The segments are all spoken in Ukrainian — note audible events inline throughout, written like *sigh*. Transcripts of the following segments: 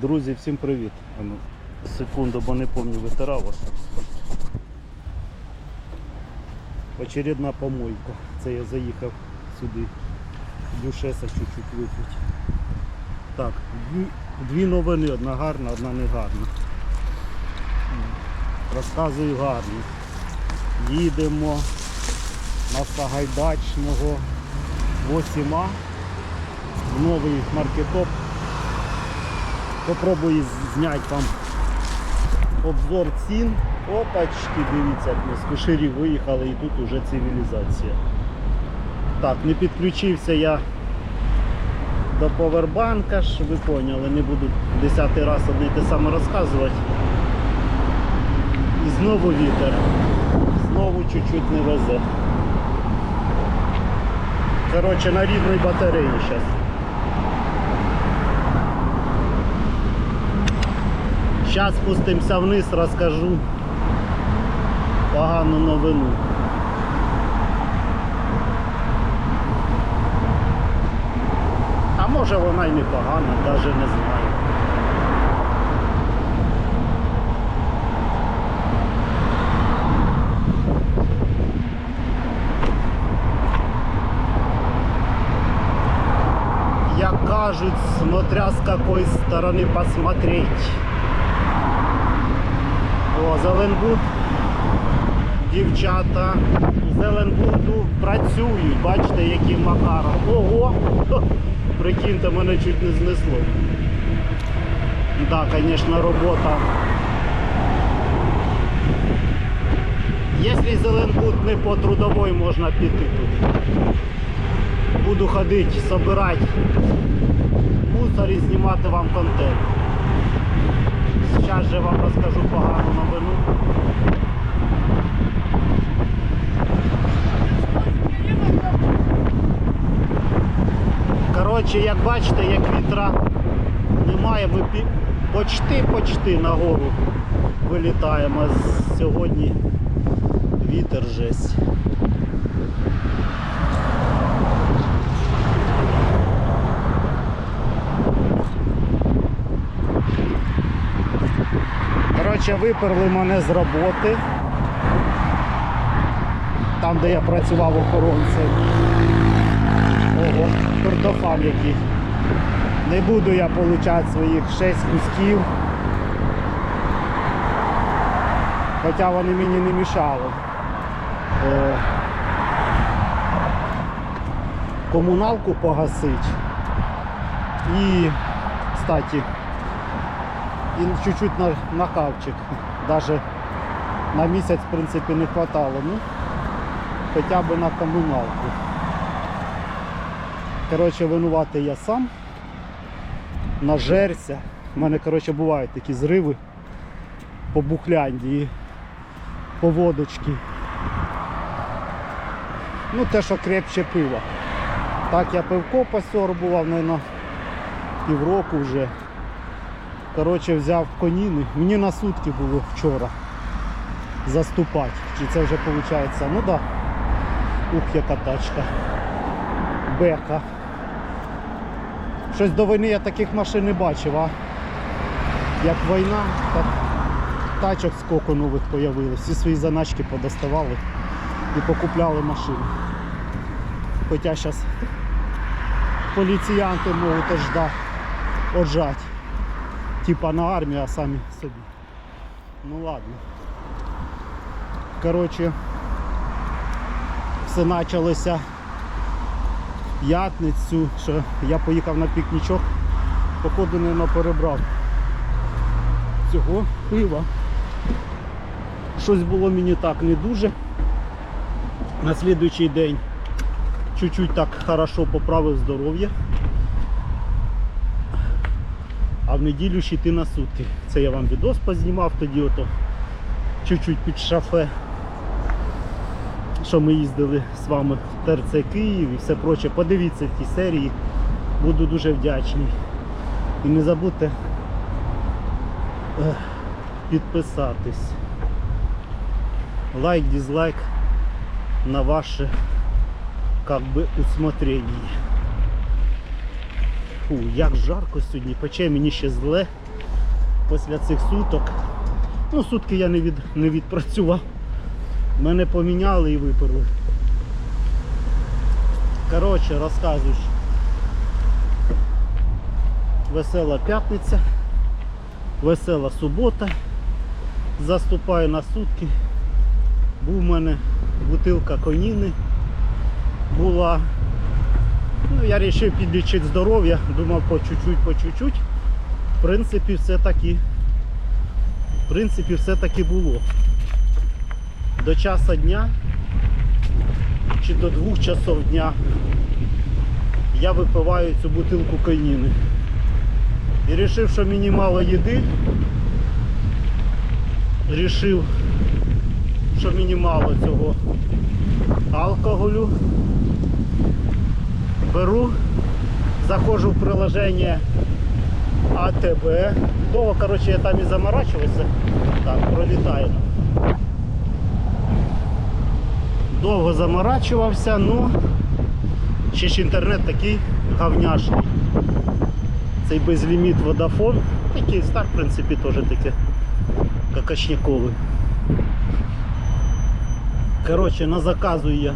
Друзі, всім привіт. Ну, Секунду, бо не пам'ятаю, витирав вас. Очередна помойка. Це я заїхав сюди. Дюшеса чуть-чуть випити. Так, дві новини, одна гарна, одна не гарна. Розказую гарно. Їдемо на Сагайдачного 8А в новий маркетоп. Попробую зняти вам обзор цін. Опачки, дивіться, як ми з коширів виїхали і тут уже цивілізація. Так, не підключився я до повербанка, ж ви поняли, не буду десятий раз одне те саме розказувати. І знову вітер. Знову чуть-чуть не везе. Коротше, на рідній батареї зараз. Зараз спустимося вниз, розкажу погану новину. А може вона й не погана, навіть не знаю. Як кажуть, смотря з якої сторони посмотреть. Зеленбуд, дівчата Зеленбуду працюють, бачите, яким макаром. Ого! Прикиньте, мене чуть не знесло. Так, звісно, робота. Якщо Зеленбуд не по трудовій, можна піти тут. Буду ходити, збирати мусор і знімати вам контент. Зараз же вам розкажу погану новину. Коротше, як бачите, як вітра немає, почти-почти нагору вилітаємо. Сьогодні вітер жесть. Коротше, виперли мене з роботи. Там, де я працював охоронцем. Ого, картофан який. Не буду я получати своїх 6 кусків. Хоча вони мені не мішали. Е, комуналку погасить. І, кстати, і чуть-чуть на, на кавчик. Даже на місяць, в принципі, не хватало. Ну, хоча б на комуналку. Коротше, винуватий я сам. Нажерся. У мене, коротше, бувають такі зриви по бухлянді по водочки. Ну, те, що крепче пиво. Так я пивко посьорбував, мабуть, півроку вже. Коротше, взяв коніни. Мені на сутки було вчора заступати. Чи це вже виходить? Ну так. Да. Ух, яка тачка. Бека. Щось до війни я таких машин не бачив, а як війна, так тачок скільки нових появилось. Всі свої заначки подоставали і покупляли машини. Хоча зараз поліціянти можуть ожда, оджати. Типа на армію, а самі собі. Ну ладно. Коротше, все почалося в п'ятницю, що я поїхав на пікнічок, походу не перебрав цього пива. Щось було мені так не дуже. На слідуючий день чуть-чуть так хорошо поправив здоров'я. А в неділю ще йти на сутки. Це я вам відос познімав тоді ото чуть-чуть під шафе. Що ми їздили з вами в ТРЦ Київ і все проче. Подивіться ті серії. Буду дуже вдячний. І не забудьте підписатись. Лайк, дизлайк на ваше как бы усмотрение. Фу, як жарко сьогодні, пече мені ще зле. після цих суток. Ну, сутки я не, від, не відпрацював. Мене поміняли і виперли. Коротше, розказуєш. Весела п'ятниця, весела субота. Заступаю на сутки. Був у мене бутилка коніни. Була. Ну, я вирішив підлічити здоров'я, думав по чуть-чуть, по чуть-чуть. В принципі, все таки. В принципі, все таки було. До часу дня чи до двох часов дня я випиваю цю бутилку коніни. І вирішив, що мені мало їди. Рішив, що мені мало цього алкоголю. Беру, заходжу в приложення АТБ. Довго, коротше, я там і заморачувався. Так, пролітає. Довго заморачувався, ну ще ж інтернет такий говняшний. Цей безліміт водафон. Такий так, в принципі, теж таке какашняковий. Коротше, на заказую я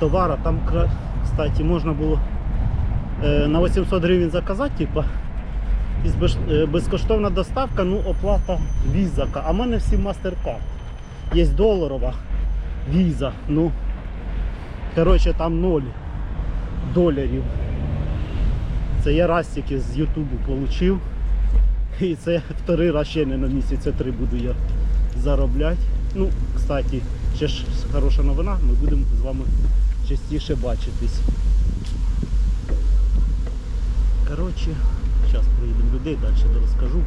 товара, там, кстати, можна було е, на 800 гривень заказати, типа, безкоштовна доставка, ну оплата візака. А в мене всі MasterCard. Є доларова віза. Ну, коротше, там 0 доларів. Це я раз тільки з Ютубу отримав. І це вторий раз ще не на місяця три буду я заробляти. Ну, кстати, ще ж хороша новина, ми будемо з вами частіше бачитись. Коротше, зараз проїдемо людей, далі розкажу.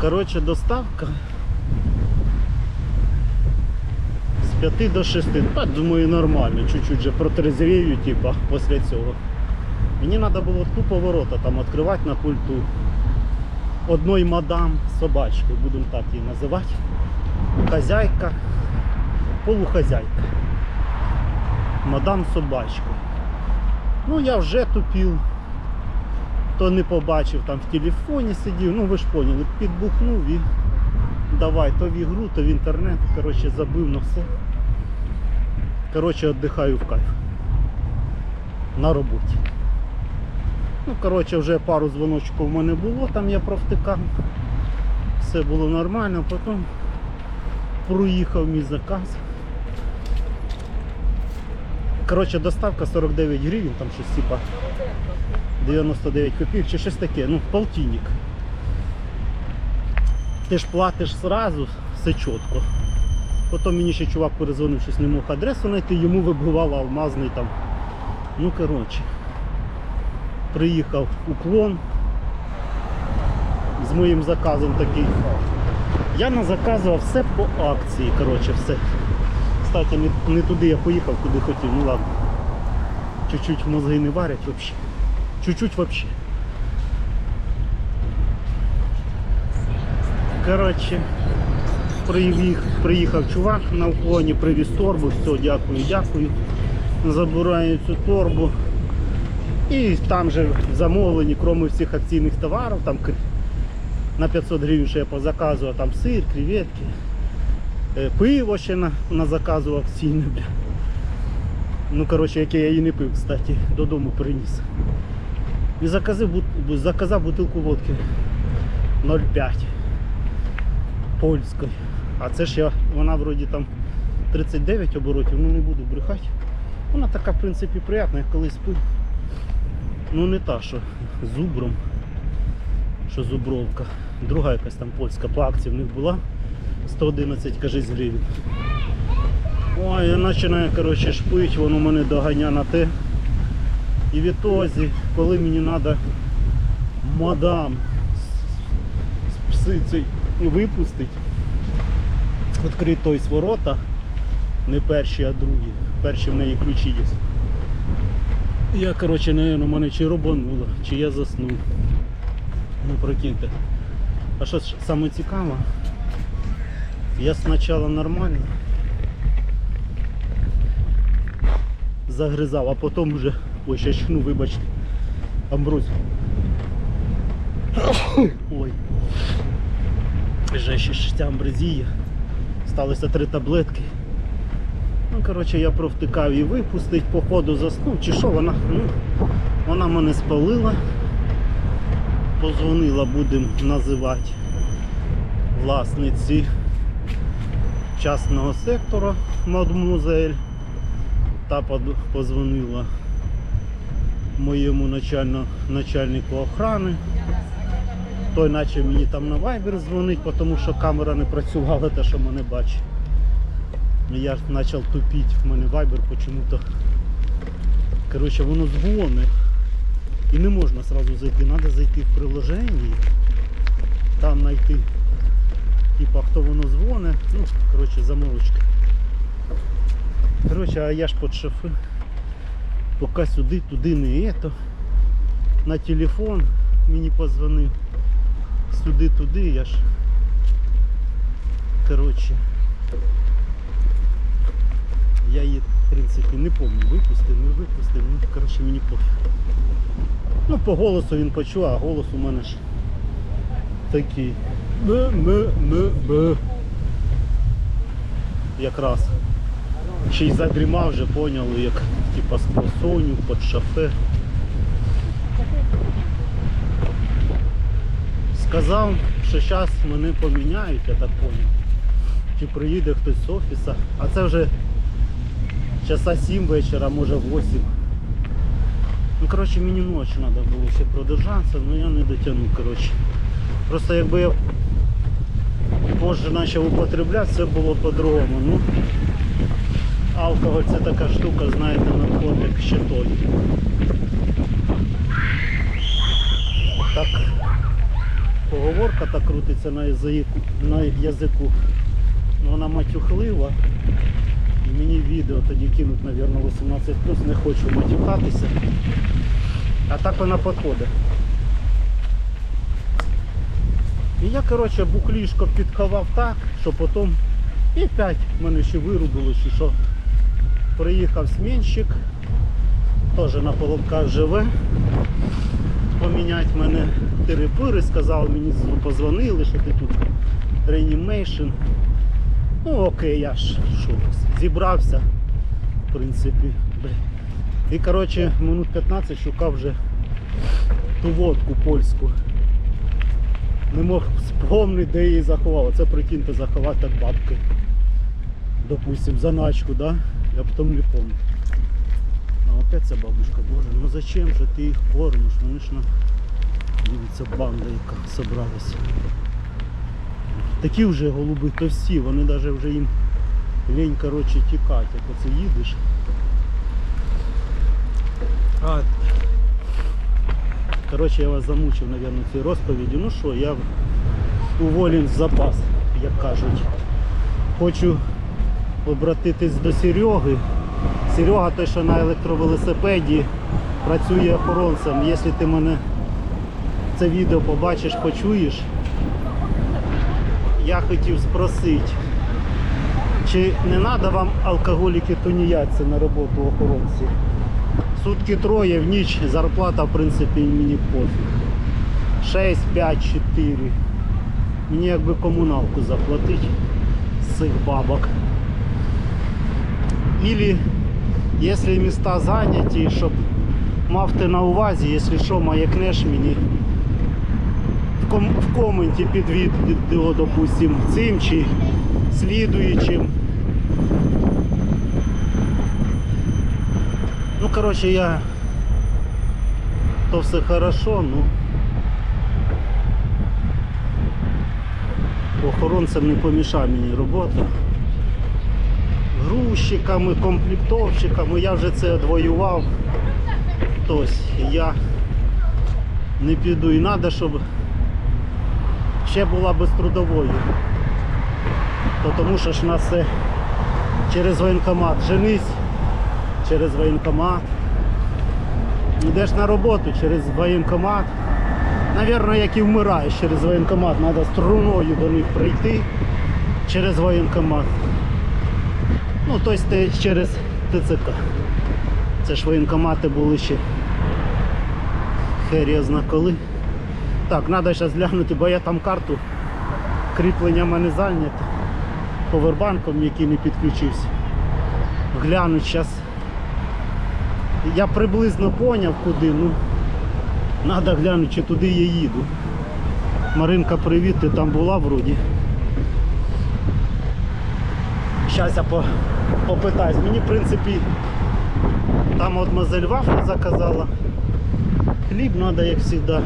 Коротше, доставка з 5 до 6. Так, думаю, нормально, чуть-чуть вже протрезвію, типа, після цього. Мені треба було тупо ворота там відкривати на пульту. Одної мадам собачки, будемо так її називати. Хазяйка, полухазяйка. Мадам собачка. Ну я вже тупів. То не побачив, там в телефоні сидів, ну ви ж поняли, підбухнув і давай то в ігру, то в інтернет. Коротше, забив на все. Коротше, віддихаю в кайф. На роботі. Ну, коротше, вже пару дзвоночків у мене було, там я провтикав. Все було нормально, потім проїхав мій заказ. Коротше, доставка 49 гривень, там щось типа 99 копійок чи щось таке, ну, полтинник. Ти ж платиш сразу, все чітко. Потім мені ще чувак перезвонив, щось не мог адресу знайти, йому вибивало алмазний там. Ну коротше. Приїхав уклон з моїм заказом такий. Я назаказував все по акції, коротше, все. Кстати, не, не туди я поїхав, куди хотів, ну ладно. Чуть-чуть мозги не варять взагалі. Чуть-чуть взагалі. Коротше, приїхав, приїхав чувак на уклоні, привіз торбу, все, дякую, дякую. Забираю цю торбу. І там же в замовленні, крім всіх акційних товарів, там на 500 гривень ще я позаказував там сир, креветки, е, пиво ще на, на заказу акційне, бля. Ну, коротше, яке я її не пив, кстати, додому приніс. І заказав, заказав бутилку водки 0,5 польської. А це ж я, вона вроді там 39 оборотів, ну не буду брехати. Вона така, в принципі, приятна, я колись пив. Ну не та, що зубром, що зубровка. Друга якась там польська по акції в них була. 111 кажись гривень. Ой, я починаю коротше, шпить, воно мене доганя на те. І відтоді, коли мені треба мадам з- з пси цей випустити, відкрити той ворота, не перші, а другі. Перші в неї ключі є. Я, коротше, наверное, мене чи робануло, чи я заснув. Ну прикиньте. А що саме цікаво? Я спочатку нормально. загризав, а потім вже... Ой, ще чхну, вибачте. Амброзь. Ой. Вже ще амброзія. Сталося три таблетки. Коротше, я провтикав її випустить, походу заснув, чи що вона, ну, вона мене спалила. Позвонила, будемо називати власниці частного сектора мадмузель. Та позвонила моєму начально, начальнику охорони. Той наче мені там на Viber дзвонить, тому що камера не працювала, те, що мене бачить. І Я почав тупити, в мене Viber почему-то. Коротше, воно дзвонить. І не можна сразу зайти, треба зайти в приложення, там знайти, типа хто воно дзвонить, ну, коротше, заморочка. Коротше, а я ж під шофи. Поки сюди, туди не ето. На телефон мені позвонив. Сюди, туди, я ж. Коротше. Я її, в принципі, не пам'ятаю, випустив, не випустив, ну, коротше, мені пофіг. Ну, по голосу він почув, а голос у мене ж такий. Бе-бе-бе-бе. Якраз. Ще й задрімав вже, поняли, як типа з просоню, під шафе. Сказав, що зараз мене поміняють, я так поняв. Чи приїде хтось з офіса. А це вже часа 7 вечора, може 8. Ну, коротше, мені ночі треба було ще продержатися, але я не дотягнув, коротше. Просто якби я позже почав употребляти, все було по-другому. Ну, алкоголь це така штука, знаєте, наркотик ще той. Так, поговорка так крутиться на язику, на язику. Ну, вона матюхлива. Мені відео тоді кинуть, мабуть, 18 не хочу матюхатися. А так вона підходить. І я, коротше, буклішко підховав так, що потім і опять мене ще вирубило, чи що. Приїхав смінщик, теж на поломках живе. Поміняти мене тирипири, сказав мені, позвонили, що ти тут реанімейшн. Ну окей, я ж що, зібрався, в принципі. І коротше минут 15 шукав вже ту водку польську. Не мог спомнити, де її заховав. Це прикиньте заховати так бабки. Допустим, заначку, да? Я потім не пам'ятаю. А опять ця бабушка, боже, ну зачем же ти їх кормиш? Вони ж на... Дивіться, банда яка собралася. Такі вже голуби товсті, вони навіть вже їм лень коротше тікати, як оце їдеш. А, коротше, я вас замучив, мабуть, цій розповіді. Ну що, я уволен в запас, як кажуть. Хочу обратитись до Сереги. Серега той, що на електровелосипеді працює охоронцем. Якщо ти мене це відео побачиш, почуєш, я хотів спросити, чи не треба вам алкоголіки тунеядці на роботу охоронці? Сутки троє в ніч, зарплата в принципі мені пофіг. 6, 5, 4. Мені якби комуналку заплатити з цих бабок. Ілі, якщо міста зайняті, щоб мав ти на увазі, якщо що, маякнеш мені ком в коменті під відео, допустим, цим чи слідуючим. Ну, короче, я... То все хорошо, ну... Охоронцям не помішає мені робота. Грузчиками, комплектовщиками, я вже це одвоював. Тобто я не піду і треба, щоб ще була без трудової. То тому що ж нас через воєнкомат женись через воєнкомат. Йдеш на роботу через воєнкомат. Навірно, як і вмираєш через воєнкомат, треба струною до них прийти через воєнкомат. Ну, тобто через ТЦК. Це ж воєнкомати були ще. Хер я коли. Так, треба зараз глянути, бо я там карту кріплення в мене зайняте. Повербанком, який не підключився. Глянуть зараз. Я приблизно поняв куди, ну треба глянути, чи туди я їду. Маринка, привіт, ти там була вроді. Зараз я по, попитаюсь. Мені, в принципі, там от мазель вафля заказала. Хліб треба, як завжди.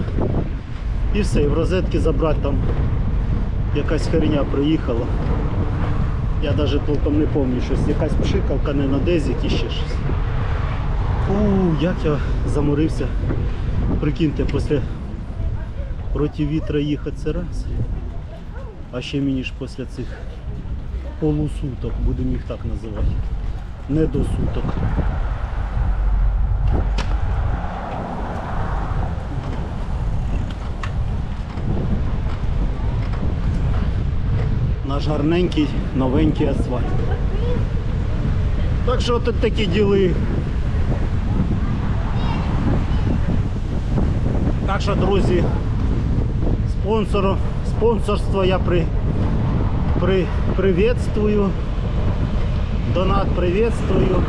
І все, і в розетки забрати там якась херня приїхала. Я навіть толком не пам'ятаю, щось якась пшикалка, не на дезі і ще щось. У, як я заморився. Прикиньте, після проти вітра їхати це раз. А ще мені ж після цих полусуток, будемо їх так називати. Не до суток. Наш гарненький новенький асфальт. Так що тут такі діли. Так що, друзі, спонсору, спонсорство я при, при, приветствую. Донат приветствую.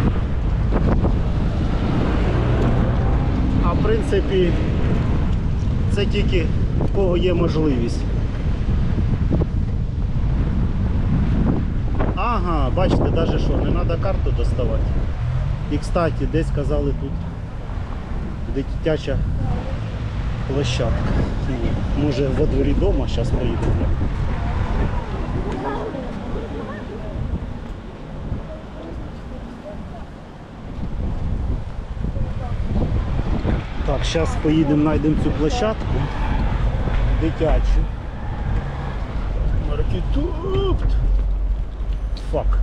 А в принципі, це тільки в кого є можливість. Ага, бачите, навіть що, не треба карту доставати. І кстати, десь казали тут дитяча площадка. Може во дворі дома, зараз поїду. Так, зараз поїдемо, знайдемо цю площадку дитячу. Маркетупт. Фак.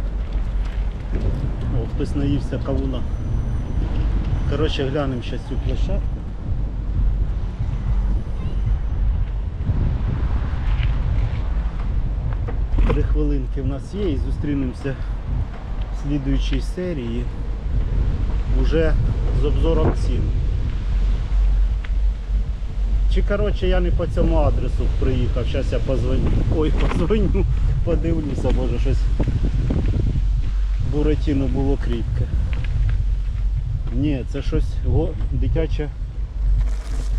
О, хтось наївся кавуна. Коротше, глянемо зараз цю площадку. Три хвилинки в нас є і зустрінемося в слідуючій серії вже з обзором цін. Чи коротше я не по цьому адресу приїхав, зараз я позвоню. Ой, *laughs* позвоню, подивлюся, може щось буратіно було кріпке. Ні, це щось го, дитяче.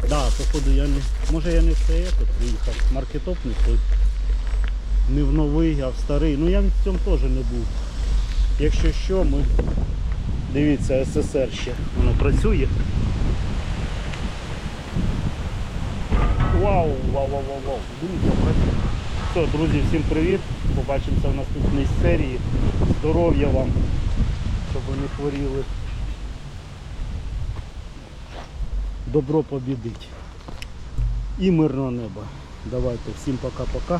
Да, походу я не. Може я не в тут приїхав. Маркетоп не той. Не в новий, а в старий. Ну я в цьому теж не був. Якщо що, ми. Дивіться, СССР ще. Воно працює. Вау, вау, вау, вау, вау. Дивіться, працює. Все, друзі, всім привіт. Побачимося в наступній серії. Здоров'я вам, щоб ви не хворіли. Добро побідить. І мирного неба. Давайте всім пока-пока.